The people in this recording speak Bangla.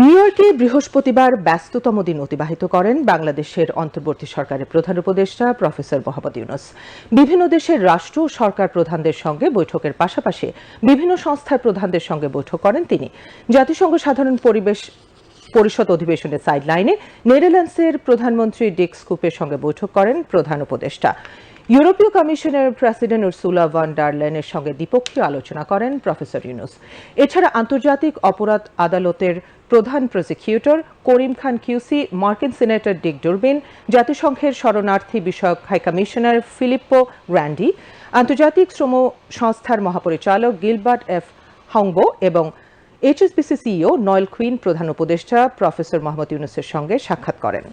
নিউ ইয়র্কে বৃহস্পতিবার ব্যস্ততম দিন অতিবাহিত করেন বাংলাদেশের অন্তর্বর্তী সরকারের প্রধান উপদেষ্টা প্রফেসর মোহাম্মদ ইউনুস। বিভিন্ন দেশের রাষ্ট্র ও সরকার প্রধানদের সঙ্গে বৈঠকের পাশাপাশি বিভিন্ন সংস্থার প্রধানদের সঙ্গে বৈঠক করেন তিনি। জাতিসংঘ সাধারণ পরিবেশ পরিষদ অধিবেশনের সাইডলাইনে নেদারল্যান্ডসের প্রধানমন্ত্রী ডিক স্কুপের সঙ্গে বৈঠক করেন প্রধান উপদেষ্টা। ইউরোপীয় কমিশনের প্রেসিডেন্ট উর্সুলা ভান ডারলেনের সঙ্গে দ্বিপক্ষীয় আলোচনা করেন প্রফেসর ইউনুস। এছাড়া আন্তর্জাতিক অপরাধ আদালতের প্রধান প্রসিকিউটর করিম খান কিউসি, মার্কিন সিনেটর ডিক ডুরবিন, জাতিসংঘের শরণার্থী বিষয়ক হাইকমিশনার ফিলিপ্পো র্যান্ডি, আন্তর্জাতিক শ্রম সংস্থার মহাপরিচালক গিলবার্ট এফ হাংবো এবং এইচএসবিসি সিইও নয়েল কুইন প্রধান উপদেষ্টা প্রফেসর মোহাম্মদ ইউনুসের সঙ্গে সাক্ষাৎ করেন।